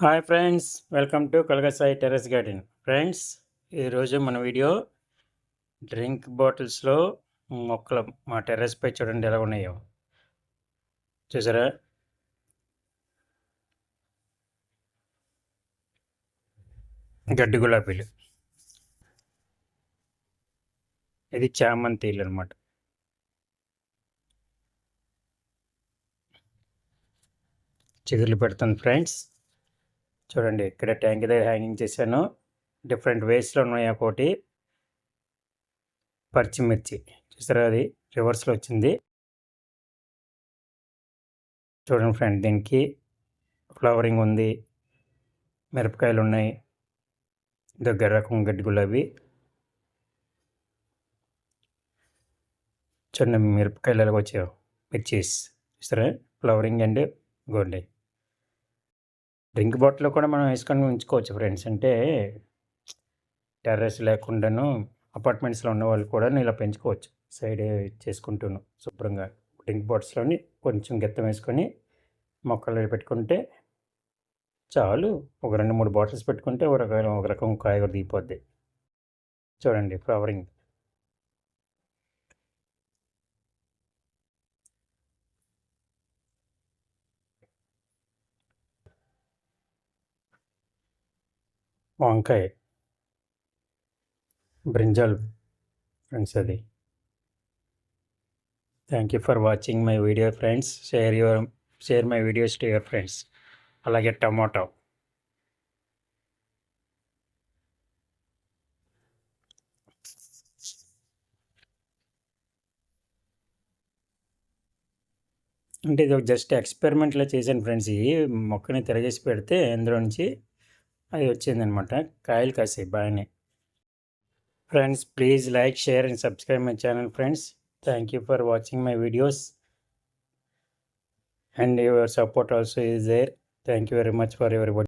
Hi friends welcome to Kalagasai terrace garden friends ఈరోజు మన video drink బాటిల్స్లో మొక్కలు మా టెర్రస్ పై చూడండి ఎలా ఉన్నాయో. చూసారా? గడ్డి గులాబీలు. ఇది చామంతిలు అనమాట చిగుర్లు పెడుతుంది ఫ్రెండ్స్ చూడండి ఇక్కడ ట్యాంక్ దగ్గర హ్యాంగింగ్ చేశాను. డిఫరెంట్ వేస్లో ఉన్నాయి ఒకటి పచ్చిమిర్చి చూసారా అది? రివర్స్లో వచ్చింది. చూడండి ఫ్రెండ్ దీనికి ఫ్లవరింగ్ ఉంది. మిరపకాయలు ఉన్నాయి. దగ్గర రకం గడ్డి గులాబీ. చూడండి మిరపకాయలు ఎలాగ వచ్చాయో మిర్చీస్ చూసారా? Flowering and gold. Drink bottle కూడా మనం వేసుకొని ఉంచుకోవచ్చు ఫ్రెండ్స్. అంటే టెర్రస్ లేకుండాను అపార్ట్మెంట్స్లో ఉన్న వాళ్ళు కూడా ఇలా పెంచుకోవచ్చు. సైడ్ చేసుకుంటూను శుభ్రంగా డ్రింక్ బాటిల్స్లోని కొంచెం గెత్తం వేసుకొని మొక్కలు పెట్టుకుంటే చాలు. ఒక రెండు మూడు బాటిల్స్ పెట్టుకుంటే ఒక రకం ఒక రకం కాయగూర దిగిపోద్ది. చూడండి ఫ్లవరింగ్. వంకాయ. బ్రింజాల్ ఫ్రెండ్స్ అది. Thank you for watching my video friends share your share my videos to your friends అలాగే టమాటో. అంటే ఇది జస్ట్ ఎక్స్పెరిమెంట్లో చేశాను ఫ్రెండ్స్ ఈ మొక్కని తిరగేసి పెడితే అందులో నుంచి అది వచ్చిందనమాట. కాయలు కాసాయి బాగానే. Friends please like share and subscribe my channel friends thank you for watching my videos and your support also is there thank you very much for your